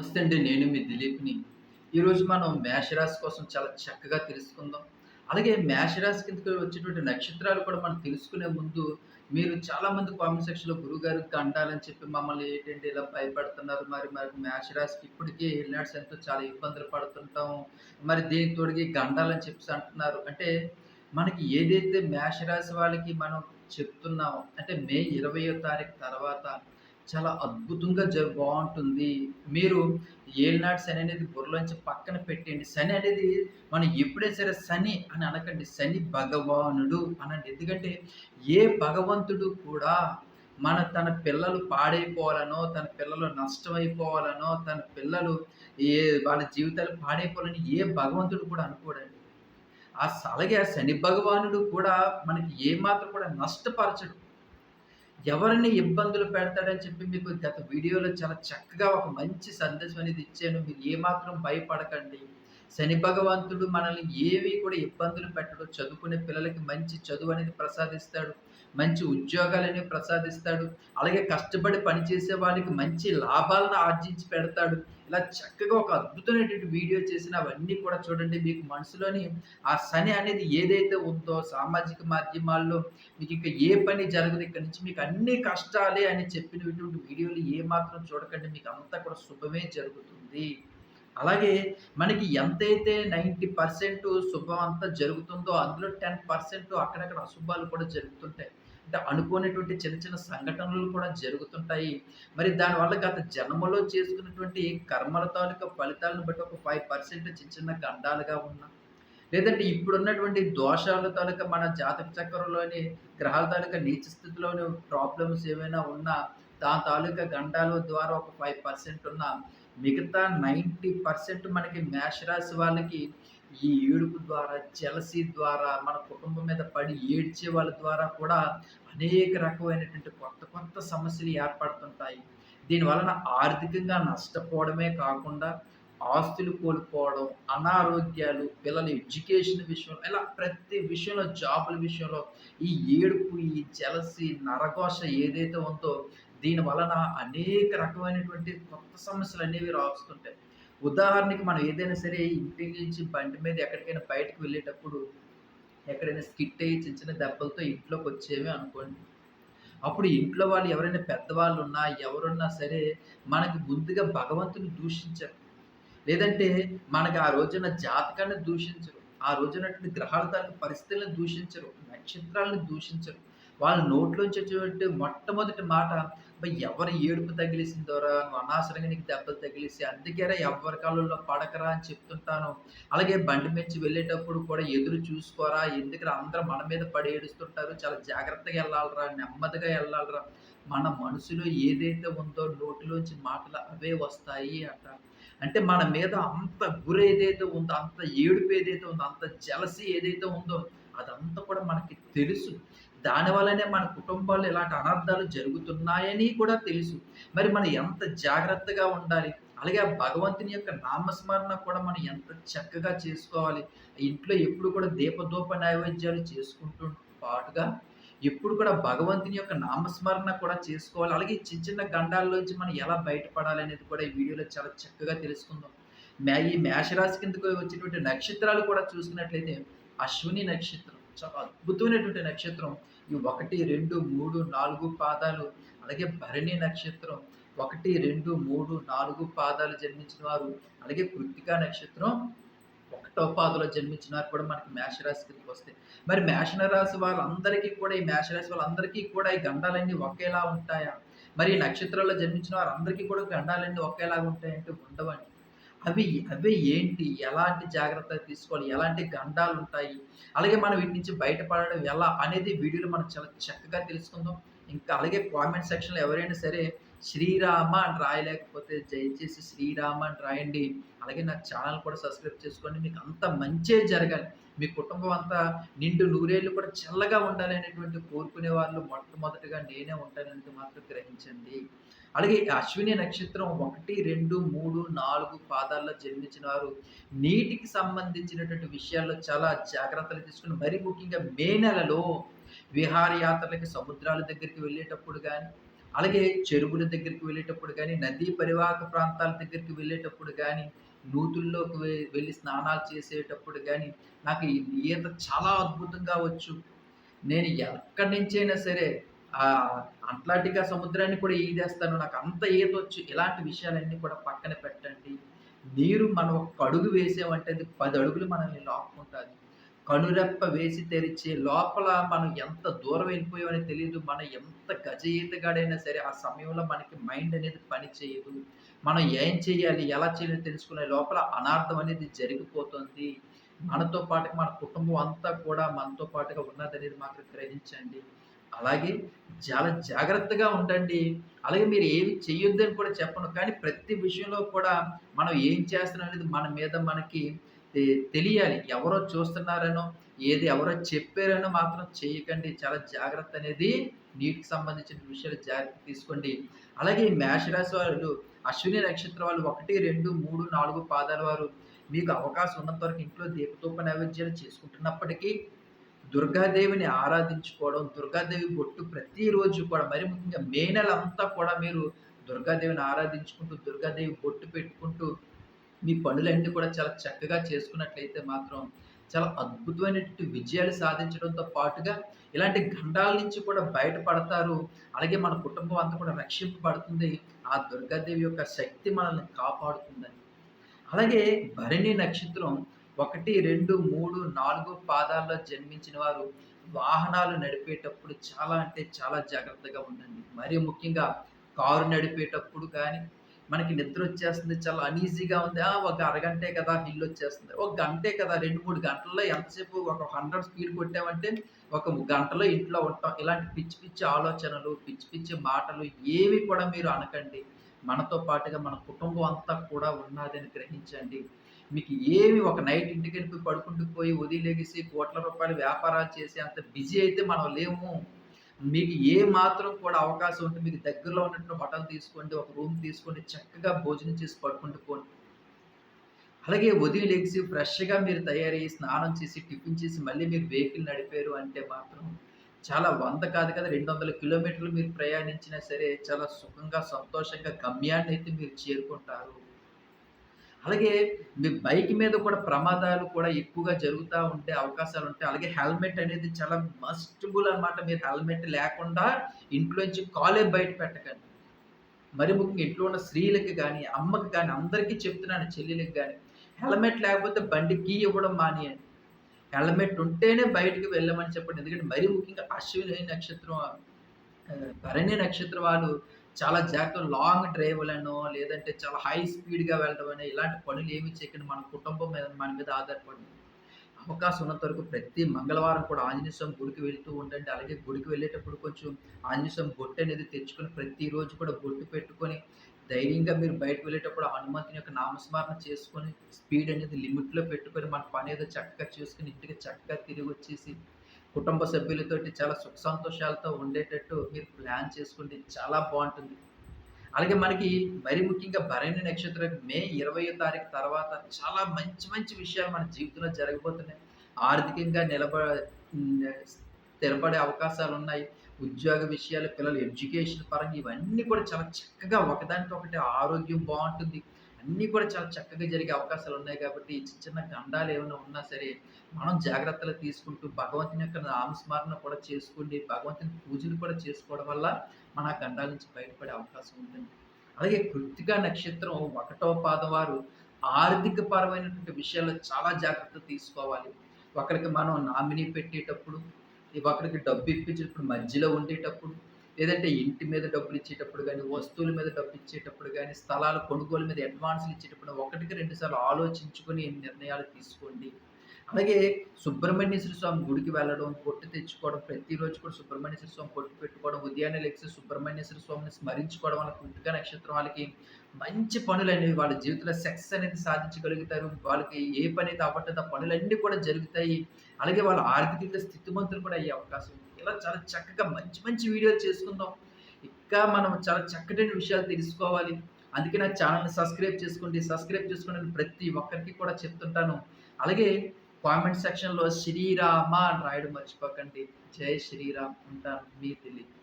నమస్తే అండి నేను మీ దిలీప్ని. ఈరోజు మనం మేషరాశి కోసం చాలా చక్కగా తెలుసుకుందాం. అలాగే మేషరాశి కిందకి వచ్చేటువంటి నక్షత్రాలు కూడా మనం తెలుసుకునే ముందు మీరు చాలామంది కామెంట్ సెక్షన్లో గురుగారు గండాలని చెప్పి మమ్మల్ని ఏంటంటే ఇలా భయపడుతున్నారు. మరి మరి మేషరాశికి ఇప్పటికీ వెళ్ళినాడ్స్ ఎంతో చాలా ఇబ్బందులు పడుతుంటాం మరి దీనికి తోడికి గండాలని చెప్పి అంటున్నారు. అంటే మనకి ఏదైతే మేషరాశి వాళ్ళకి మనం చెప్తున్నామో అంటే మే ఇరవయో తారీఖు తర్వాత చాలా అద్భుతంగా జ బాగుంటుంది. మీరు ఏలినాటి శని అనేది బుర్రలోంచి పక్కన పెట్టండి శని అనేది మనం ఎప్పుడే సరే శని అని అనకండి. శని భగవానుడు అనండి. ఎందుకంటే ఏ భగవంతుడు కూడా మన తన పిల్లలు పాడైపోవాలనో తన పిల్లలు నష్టమైపోవాలనో తన పిల్లలు ఏ వాళ్ళ జీవితాలు పాడైపోవాలని ఏ భగవంతుడు కూడా అనుకోడండి. ఆ అలాగే ఆ శని భగవానుడు కూడా మనకి ఏమాత్రం కూడా నష్టపరచడు. ఎవరిని ఇబ్బందులు పెడతాడని చెప్పి మీకు గత వీడియోలో చాలా చక్కగా ఒక మంచి సందేశం అనేది ఇచ్చాను. మీరు ఏమాత్రం భయపడకండి. శని భగవంతుడు మనల్ని ఏవి కూడా ఇబ్బందులు పెట్టడు. చదువుకునే పిల్లలకి మంచి చదువు అనేది ప్రసాదిస్తాడు. మంచి ఉద్యోగాలని ప్రసాదిస్తాడు. అలాగే కష్టపడి పనిచేసే వాళ్ళకి మంచి లాభాలను ఆర్జించి పెడతాడు. ఇలా చక్కగా ఒక అద్భుతమైనటువంటి వీడియో చేసిన అవన్నీ కూడా చూడండి. మీకు మనసులోని ఆ శని అనేది ఏదైతే ఉందో సామాజిక మాధ్యమాల్లో మీకు ఇంకా ఏ పని జరగదు ఇక్కడ నుంచి మీకు అన్ని కష్టాలే అని చెప్పినటువంటి వీడియోలు ఏ మాత్రం చూడకండి. మీకు అంతా కూడా శుభమే జరుగుతుంది. అలాగే మనకి ఎంతైతే నైంటీ పర్సెంట్ శుభం అంతా జరుగుతుందో అందులో టెన్ పర్సెంట్ అక్కడక్కడ అశుభాలు కూడా జరుగుతుంటాయి. అంటే అనుకోనటువంటి చిన్న చిన్న సంఘటనలు కూడా జరుగుతుంటాయి. మరి దానివల్ల గత జన్మలో చేసుకున్నటువంటి కర్మల తాలూకా ఫలితాలను బట్టి ఒక ఫైవ్ పర్సెంట్ చిన్న చిన్న గండాలుగా ఉన్నా లేదంటే ఇప్పుడున్నటువంటి దోషాల తాలూకా మన జాతక చక్రంలోని గ్రహాల తాలూకా నీచ స్థితిలోని ప్రాబ్లమ్స్ ఏమైనా ఉన్నా దాని తాలూకా గండాల ద్వారా ఒక ఫైవ్ పర్సెంట్ ఉన్న మిగతా నైంటీ పర్సెంట్ మనకి మేషరాశి వాళ్ళకి ఈ ఏడుపు ద్వారా జలసి ద్వారా మన కుటుంబం మీద పడి ఏడ్చే వాళ్ళ ద్వారా కూడా అనేక రకమైనటువంటి కొత్త కొత్త సమస్యలు ఏర్పడుతుంటాయి. దీని వలన ఆర్థికంగా నష్టపోవడమే కాకుండా ఆస్తులు కోల్పోవడం అనారోగ్యాలు పిల్లల ఎడ్యుకేషన్ విషయంలో ఇలా ప్రతి విషయంలో జాబుల విషయంలో ఈ ఏడుపు ఈ జలసి నరఘోష ఏదైతే ఉందో దీని వలన అనేక రకమైనటువంటి కొత్త సమస్యలు అనేవి రాస్తుంటాయి. ఉదాహరణకి మనం ఏదైనా సరే ఇంటి నుంచి బండి మీద ఎక్కడికైనా బయటకు వెళ్ళేటప్పుడు ఎక్కడైనా స్కిట్ అయ్యి చిన్న చిన్న దెబ్బలతో ఇంట్లోకి వచ్చేవి అనుకోండి. అప్పుడు ఇంట్లో వాళ్ళు ఎవరైనా పెద్దవాళ్ళు ఉన్నా ఎవరున్నా సరే మనకి ముందుగా భగవంతుని దూషించరు. లేదంటే మనకి ఆ రోజున జాతకాన్ని దూషించరు. ఆ రోజునటువంటి గ్రహాల తాలూకు పరిస్థితులను దూషించరు. నక్షత్రాలను దూషించరు. వాళ్ళ నోట్లోంచి వచ్చేటువంటి మొట్టమొదటి మాట ఎవరు ఏడుపు తగిలిసిందోరా నువ్వు అనవసరంగా నీకు దెబ్బలు తగిలిసి అందుకేరా ఎవరి కాలంలో పడకరా అని చెప్తుంటాను. అలాగే బండి మెచ్చి వెళ్ళేటప్పుడు కూడా ఎదురు చూసుకోరా ఎందుకంటే అందరూ మన మీద పడి ఏడుస్తుంటారు. చాలా జాగ్రత్తగా వెళ్ళాలరా నెమ్మదిగా వెళ్ళాలరా. మన మనసులో ఏదైతే ఉందో నోటిలోంచి మాటలు అవే వస్తాయి అంట. అంటే మన మీద అంత గురి ఏదైతే ఉందో అంత ఏడుపు ఏదైతే ఉందో అంత జలసి ఏదైతే ఉందో అదంతా కూడా మనకి తెలుసు. దానివల్లనే మన కుటుంబాల్లో ఇలాంటి అనర్థాలు జరుగుతున్నాయని కూడా తెలుసు. మరి మనం ఎంత జాగ్రత్తగా ఉండాలి? అలాగే ఆ భగవంతుని యొక్క నామస్మరణ కూడా మనం ఎంత చక్కగా చేసుకోవాలి? ఇంట్లో ఎప్పుడు కూడా దీపదూప నైవేద్యాలు చేసుకుంటూ పాటుగా ఎప్పుడు కూడా భగవంతుని యొక్క నామస్మరణ కూడా చేసుకోవాలి. అలాగే చిన్న చిన్న గండాల్లోంచి మనం ఎలా బయటపడాలి అనేది కూడా ఈ వీడియోలో చాలా చక్కగా తెలుసుకుందాం. మే ఈ మేషరాశి కిందకు వచ్చినటువంటి నక్షత్రాలు కూడా చూసుకున్నట్లయితే అశ్విని నక్షత్రం చాలా అద్భుతమైనటువంటి నక్షత్రం. ఈ ఒకటి రెండు మూడు నాలుగు పాదాలు అలాగే భరణి నక్షత్రం. ఒకటి రెండు మూడు నాలుగు పాదాలు జన్మించిన వారు అలాగే కృతికా నక్షత్రం ఒకటో పాదలో జన్మించిన వారు కూడా మనకి మేషరాశి కిందకి వస్తాయి. మరి మేషరాశి వాళ్ళందరికీ కూడా ఈ మేషరాశి వాళ్ళందరికీ కూడా ఈ గండాలన్నీ ఒకేలా ఉంటాయా? మరి నక్షత్రాల్లో జన్మించిన వారందరికీ కూడా గండాలన్నీ ఒకేలాగా ఉంటాయంటే ఉండవండి. అవి అవి ఏంటి? ఎలాంటి జాగ్రత్తలు తీసుకోవాలి? ఎలాంటి గండాలు ఉంటాయి? అలాగే మనం వీటి నుంచి బయటపడడం ఎలా అనేది వీడియోలో మనం చాలా చక్కగా తెలుసుకుందాం. ఇంకా అలాగే కామెంట్ సెక్షన్లో ఎవరైనా సరే శ్రీరామ అని రాయలేకపోతే దయచేసి శ్రీరామ అని రాయండి. అలాగే నా ఛానల్ కూడా సబ్స్క్రైబ్ చేసుకోండి. మీకు అంత మంచే జరగాలి. మీ కుటుంబం అంతా నిండు నూరేళ్ళు కూడా చల్లగా ఉండాలి అనేటువంటి కోరుకునే వాళ్ళు మొట్టమొదటిగా నేనే ఉంటానంటే మాత్రం గ్రహించండి. అలాగే అశ్విని నక్షత్రం ఒకటి రెండు మూడు నాలుగు పాదాల్లో జన్మించిన వారు నీటికి సంబంధించినటువంటి విషయాల్లో చాలా జాగ్రత్తలు తీసుకుని మరీ ముఖ్యంగా మే నెలలో విహారయాత్రలకి సముద్రాల దగ్గరికి వెళ్ళేటప్పుడు కానీ అలాగే చెరువుల దగ్గరికి వెళ్ళేటప్పుడు కానీ నదీ పరివాహక ప్రాంతాల దగ్గరికి వెళ్ళేటప్పుడు కానీ నూతుల్లోకి వెళ్ళి స్నానాలు చేసేటప్పుడు కానీ నాకు ఈత చాలా అద్భుతంగా వచ్చు. నేను ఎక్కడి నుంచైనా సరే ఆ అట్లాంటికా సముద్రాన్ని కూడా ఈదేస్తాను. నాకు అంత ఈత వచ్చు ఇలాంటి విషయాలన్నీ కూడా పక్కన పెట్టండి. నీరు మనం ఒక్క అడుగు వేసామంటే అది పది అడుగులు మనల్ని లాక్కుంటుంది కనురెప్ప వేసి తెరిచే లోపల మనం ఎంత దూరం వెళ్ళిపోయామని తెలియదు మనం ఎంత గజ ఈతగాడైనా సరే, ఆ సమయంలో మనకి మైండ్ అనేది పని చేయదు. మనం ఏం చేయాలి? ఎలా చేయాలో తెలుసుకునే లోపల అనార్థం అనేది జరిగిపోతుంది. మనతో పాటుగా మన కుటుంబం అంతా కూడా మనతో పాటుగా ఉన్నదనేది మాత్రం గ్రహించండి. అలాగే చాలా జాగ్రత్తగా ఉండండి. అలాగే మీరు ఏమి చేయొద్దని కూడా చెప్పను. కానీ ప్రతి విషయంలో కూడా మనం ఏం చేస్తున్నాం అనేది మన మీద మనకి తెలియాలి. ఎవరో చూస్తున్నారనో, ఏది ఎవరో చెప్పారనో మాత్రం చేయకండి. చాలా జాగ్రత్త అనేది నీటికి సంబంధించిన విషయాలు జాగ్రత్త తీసుకోండి. అలాగే ఈ మేష వాళ్ళు అశ్విని నక్షత్రం వాళ్ళు 1, 2, 3, 4 పాదాల వారు మీకు అవకాశం ఉన్నంత వరకు ఇంట్లో దీపధూప నైవేద్యాలు చేసుకుంటున్నప్పటికీ, దుర్గాదేవిని ఆరాధించుకోవడం, దుర్గాదేవి బొట్టు ప్రతిరోజు కూడా మరి ముఖ్యంగా మే నెలంతా కూడా మీరు దుర్గాదేవిని ఆరాధించుకుంటూ, దుర్గాదేవి బొట్టు పెట్టుకుంటూ, మీ పనులన్నీ కూడా చాలా చక్కగా చేసుకున్నట్లయితే మాత్రం చాలా అద్భుతమైనటువంటి విజయాలు సాధించడంతో పాటుగా, ఇలాంటి గండాల నుంచి కూడా బయటపడతారు. అలాగే మన కుటుంబం అంతా కూడా రక్షింపబడుతుంది. ఆ దుర్గాదేవి యొక్క శక్తి మనల్ని కాపాడుతుందని. అలాగే భరణి నక్షత్రం 1, 2, 3, 4 పాదాల్లో జన్మించిన వారు వాహనాలు నడిపేటప్పుడు చాలా అంటే చాలా జాగ్రత్తగా ఉండండి. మరి ముఖ్యంగా కారు నడిపేటప్పుడు కానీ మనకి నిద్ర వచ్చేస్తుంది చాలా అనీజీగా ఉంది. ఒక అరగంటే కదా! ఇల్లొచ్చేస్తుంది. ఒక గంటే కదా! 2, 3 గంటల్లో ఎంతసేపు ఒక 100 స్పీడ్ కొట్టామంటే, ఒక గంటలో ఇంట్లో ఉంటాం. ఇలాంటి పిచ్చి పిచ్చి ఆలోచనలు, పిచ్చి పిచ్చి మాటలు ఏవి కూడా మీరు అనకండి. మనతో పాటుగా మన కుటుంబం అంతా కూడా ఉన్నదని గ్రహించండి. మీకు ఏమి ఒక నైట్ ఇంటికి వెళ్ళిపోయి పడుకుంటూ పోయి ఉదయం కోట్ల రూపాయలు వ్యాపారాలు చేసే అంత బిజీ అయితే మనం లేము. మీకు ఏ మాత్రం కూడా అవకాశం ఉంటే మీకు దగ్గరలో ఉన్నటువంటి హోటల్ తీసుకోండి. ఒక రూమ్ తీసుకోండి. చక్కగా భోజనం చేసి పడుకుంటూ పోండి. అలాగే ఉదయం లెగిసి ఫ్రెష్‌గా మీరు తయారయ్యి, స్నానం చేసి, టిఫిన్ చేసి, మళ్ళీ మీరు వెహికల్ నడిపారు అంటే మాత్రం చాలా వంద కాదు కదా! 200 కిలోమీటర్లు మీరు ప్రయాణించినా సరే, చాలా సుఖంగా, సంతోషంగా గమ్యాన్ని అయితే మీరు చేరుకుంటారు. అలాగే మీ బైక్ మీద కూడా ప్రమాదాలు కూడా ఎక్కువగా జరుగుతా ఉండే అవకాశాలుంటాయి. అలాగే హెల్మెట్ అనేది చాలా మస్టబుల్ అనమాట. మీరు హెల్మెట్ లేకుండా ఇంట్లోంచి కాలే బయట పెట్టకండి. మరి ముఖ్యంగా ఇంట్లో ఉన్న స్త్రీలకి కానీ అమ్మకి కానీ అందరికీ చెప్తున్నాను చెల్లెలకు కానీ హెల్మెట్ లేకపోతే బండి కీ ఇవ్వడం మానేయండి. హెల్మెట్ ఉంటేనే బయటకు వెళ్ళమని చెప్పండి. ఎందుకంటే మరీ ముఖ్యంగా అశ్విని నక్షత్రం భరణి నక్షత్రం వాళ్ళు చాలా జాగ్రత్తగా లాంగ్ డ్రైవ్లను లేదంటే చాలా హై స్పీడ్‌గా వెళ్ళడమనో, ఇలాంటి పనులు ఏమి చేయకండి. మన కుటుంబం మీద మన మీద ఆధారపడి అవకాశం ఉన్నంత వరకు ప్రతి మంగళవారం కూడా ఆంజనేయ స్వామి గుడికి వెళ్తూ ఉండండి. అలాగే గుడికి వెళ్ళేటప్పుడు కొంచెం ఆంజనేయ స్వామి బొట్టనేది తెచ్చుకొని, ప్రతిరోజు కూడా బొట్టు పెట్టుకొని, ధైర్యంగా మీరు బయటకు వెళ్ళేటప్పుడు హనుమంతుని యొక్క నామస్మరణ చేసుకొని, స్పీడ్ అనేది లిమిట్‌లో పెట్టుకొని, మన పని ఏదో చక్కగా చేసుకుని ఇంటికి చక్కగా తిరిగి వచ్చేసి కుటుంబ సభ్యులతోటి చాలా సుఖ సంతోషాలతో ఉండేటట్టు మీరు ప్లాన్ చేసుకుంటే చాలా బాగుంటుంది. అలాగే మనకి మరి ముఖ్యంగా భరణి నక్షత్రం మే 20వ తారీఖు తర్వాత చాలా మంచి మంచి విషయాలు మన జీవితంలో జరగబోతున్నాయి. ఆర్థికంగా నిలబ స్థిరపడే అవకాశాలు ఉన్నాయి. ఉద్యోగ విషయాలు, పిల్లల ఎడ్యుకేషన్ పరంగా ఇవన్నీ కూడా చాలా చక్కగా ఒకదానితో ఒకటి ఆరోగ్యం బాగుంటుంది. అన్నీ కూడా చాలా చక్కగా జరిగే అవకాశాలు ఉన్నాయి కాబట్టి, చిన్న చిన్న గండాలు ఏమైనా ఉన్నా సరే, మనం జాగ్రత్తలు తీసుకుంటూ భగవంతుని యొక్క నామస్మరణ కూడా చేసుకోండి. భగవంతుని పూజలు కూడా చేసుకోవడం వల్ల మన ఆ గండాల నుంచి బయటపడే అవకాశం ఉంటుంది. అలాగే కృత్తికా నక్షత్రం ఒకటో పాదం వారు ఆర్థిక పరమైనటువంటి విషయాల్లో చాలా జాగ్రత్త తీసుకోవాలి. ఒకరికి మనం నామినీ పెట్టేటప్పుడు, ఒకరికి డబ్బు ఇప్పించేటప్పుడు మధ్యలో ఉండేటప్పుడు, లేదంటే ఇంటి మీద డబ్బులు ఇచ్చేటప్పుడు కానీ వస్తువుల మీద డబ్బు ఇచ్చేటప్పుడు కానీ స్థలాల కొనుగోలు మీద అడ్వాన్స్‌లు ఇచ్చేటప్పుడు ఒకటికి రెండు సార్లు ఆలోచించుకొని నిర్ణయాలు తీసుకోండి. అలాగే సుబ్రహ్మణ్యేశ్వర స్వామి గుడికి వెళ్ళడం, పొట్టు తెచ్చుకోవడం, ప్రతిరోజు కూడా సుబ్రహ్మణ్యేశ్వర స్వామి పొట్టు పెట్టుకోవడం, ఉదయాన్నే లెగిసి సుబ్రహ్మణ్యేశ్వర స్వామిని స్మరించుకోవడం వల్ల కృత్తికా నక్షత్రం వాళ్ళకి మంచి పనులనేవి వాళ్ళ జీవితంలో సక్సెస్ అనేది సాధించగలుగుతారు. వాళ్ళకి ఏ పని అవ్వట్లేదో ఆ పనులన్నీ కూడా జరుగుతాయి. అలాగే వాళ్ళ ఆర్థికంగా స్థితిమంతులు కూడా అయ్యే అవకాశం ఇలా చాలా చక్కగా మంచి మంచి వీడియోలు చేసుకుందాం. ఇంకా మనం చాలా చక్కటి విషయాలు తెలుసుకోవాలి. అందుకే నా ఛానల్ని సబ్స్క్రైబ్ చేసుకోండి. సబ్స్క్రైబ్ చేసుకోండి ప్రతి ఒక్కరికి కూడా చెప్తుంటాను. అలాగే కామెంట్ సెక్షన్‌లో శ్రీరామ అని రాయడం మర్చిపోకండి. జై శ్రీరామ్. ఉంటాను. మీ తెలియదు